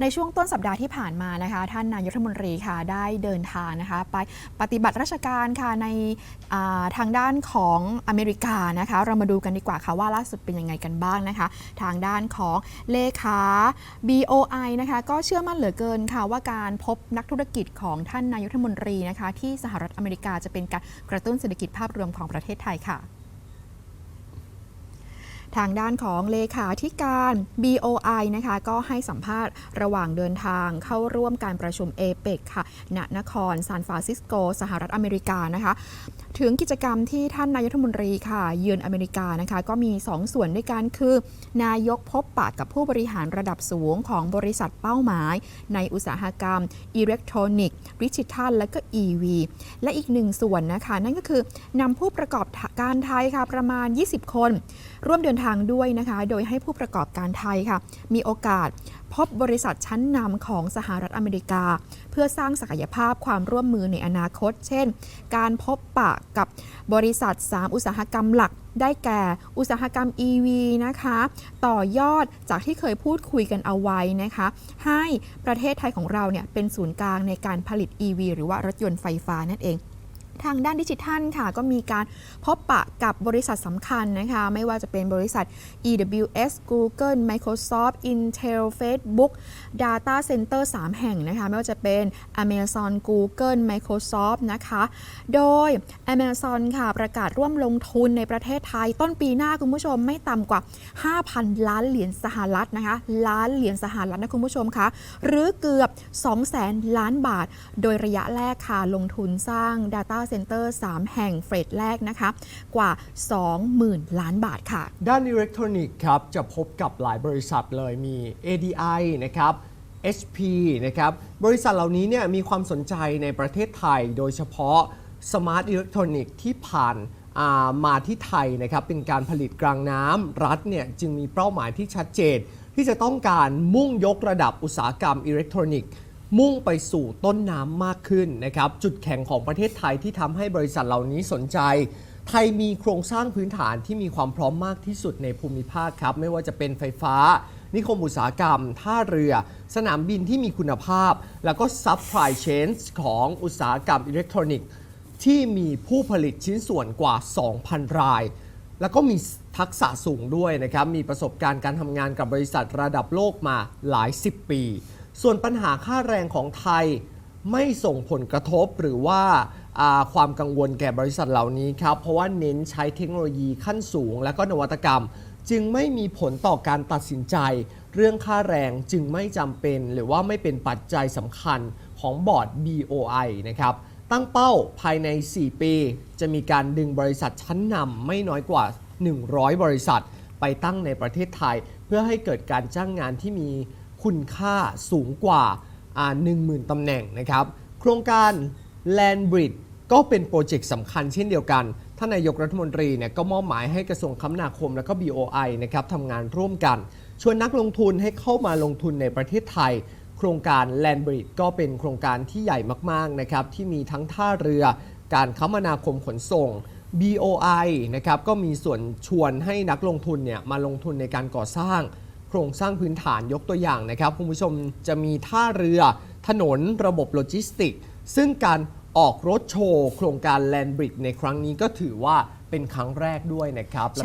ในช่วงต้นสัปดาห์ที่ผ่านมานะคะ ท่านนายกรัฐมนตรีค่ะได้เดินทางนะคะไปปฏิบัติราชการค่ะในาทางด้านของอเมริกานะคะ เรามาดูกันดีกว่าค่ะว่าล่าสุดเป็นยังไงกันบ้างนะคะ ทางด้านของเลขา BOI นะคะก็เชื่อมั่นเหลือเกินค่ะว่าการพบนักธุรกิจของท่านนายกรัฐมนตรีนะคะที่สหรัฐอเมริกาจะเป็นการกระตุ้นเศรษฐกิจภาพรวมของประเทศไทยค่ะ ทางด้านของเลขาธิการ BOI นะคะ ก็ให้สัมภาษณ์ระหว่างเดินทางเข้าร่วมการประชุมเอเปกค่ะ ณ นครซานฟรานซิสโก สหรัฐอเมริกานะคะ ถึงกิจกรรมที่ท่านนายกรัฐมนตรีค่ะ เยือนอเมริกานะคะ ก็มี 2 ส่วนด้วยกันคือ นายกพบปะกับผู้บริหารระดับสูงของบริษัทเป้าหมาย ในอุตสาหกรรม อิเล็กทรอนิกส์ดิจิทัล และก็ EV และอีกหนึ่งส่วนนะคะ นั่นก็คือนำผู้ประกอบการไทยค่ะประมาณ 20 คน ร่วมเดินทางด้วยนะคะ โดยให้ผู้ประกอบการไทยค่ะ มีโอกาสพบบริษัทชั้นนำของสหรัฐอเมริกา เพื่อสร้างศักยภาพความร่วมมือในอนาคต เช่น การพบปะกับบริษัท 3 อุตสาหกรรมหลัก ได้แก่ อุตสาหกรรม EV นะคะ ต่อยอดจากที่เคยพูดคุยกันเอาไว้นะคะ ให้ประเทศไทยของเราเนี่ยเป็นศูนย์กลางในการผลิต EV หรือว่ารถยนต์ไฟฟ้านั่นเอง ทางด้านดิจิทัลค่ะ ก็มีการพบปะกับบริษัทสำคัญนะคะ ไม่ว่าจะเป็นบริษัท EWS Google Microsoft Intel Facebook Data Center 3 แห่งนะคะ ไม่ว่าจะเป็น Amazon Google Microsoft นะคะ โดย Amazon ค่ะ ประกาศร่วมลงทุนในประเทศไทย ต้นปีหน้าคุณผู้ชมไม่ต่ำกว่า 5,000 ล้านเหรียญสหรัฐนะคะ ล้านเหรียญสหรัฐนะคุณผู้ชมคะหรือเกือบ 200,000 ล้านบาท โดยระยะแรกค่ะลงทุนสร้าง Data Center 3แห่งเฟสแรกนะคะกว่า 20,000 ล้านบาทค่ะ ด้านอิเล็กทรอนิกส์ครับจะพบกับหลายบริษัทเลยมี ADI นะครับ HP นะครับบริษัทเหล่านี้เนี่ยมีความสนใจในประเทศไทย โดยเฉพาะสมาร์ทอิเล็กทรอนิกส์ที่ผ่านามาที่ไทยนะครับเป็นการผลิตกลางน้ำรัฐเนี่ยจึงมีเป้าหมายที่ชัดเจน ที่จะต้องการมุ่งยกระดับอุตสาหกรรมอิเล็กทรอนิกส์ มุ่งไปสู่ต้นน้ำมากขึ้นนะครับ จุดแข็งของประเทศไทยที่ทำให้บริษัทเหล่านี้สนใจ ไทยมีโครงสร้างพื้นฐานที่มีความพร้อมมากที่สุดในภูมิภาคครับ ไม่ว่าจะเป็นไฟฟ้า นิคมอุตสาหกรรม ท่าเรือ สนามบินที่มีคุณภาพ แล้วก็ซัพพลายเชนของอุตสาหกรรมอิเล็กทรอนิกส์ที่มีผู้ผลิตชิ้นส่วนกว่า 2,000 ราย แล้วก็มีทักษะสูงด้วยนะครับ มีประสบการณ์การทำงานกับบริษัทระดับโลกมาหลาย 10 ปี ส่วนปัญหาค่าแรงของไทยไม่ส่งผลกระทบหรือว่าความกังวลแก่บริษัทเหล่านี้ครับ เพราะว่าเน้นใช้เทคโนโลยีขั้นสูง และก็นวัตกรรม จึงไม่มีผลต่อการตัดสินใจ เรื่องค่าแรงจึงไม่จำเป็น หรือว่าไม่เป็นปัจจัยสำคัญของบอร์ด BOI นะครับตั้งเป้าภายใน 4 ปี จะมีการดึงบริษัทชั้นนำไม่น้อยกว่า 100 บริษัท ไปตั้งในประเทศไทย เพื่อให้เกิดการจ้างงานที่มี คุณค่าสูงกว่า 10,000 ตำแหน่งนะครับ โครงการ Land Bridge ก็เป็นโปรเจกต์สำคัญเช่นเดียวกัน ท่านนายกรัฐมนตรีเนี่ยก็มอบหมายให้กระทรวงคมนาคมและก็ BOI นะครับทำงานร่วมกัน ชวนนักลงทุนให้เข้ามาลงทุนในประเทศไทย โครงการ Land Bridge ก็เป็นโครงการที่ใหญ่มากๆนะครับที่มีทั้งท่าเรือ การคมนาคมขนส่ง BOI นะครับก็มีส่วนชวนให้นักลงทุนเนี่ยมาลงทุนในการก่อสร้าง โครงสร้างพื้นฐานยกตัวอย่างนะครับคุณผู้ชมจะมีท่าเรือ ถนนระบบโลจิสติก ซึ่งการออกรถโชว์ โครงการแลนบริดจ์ในครั้งนี้ก็ถือว่าเป็นครั้งแรกด้วยนะครับ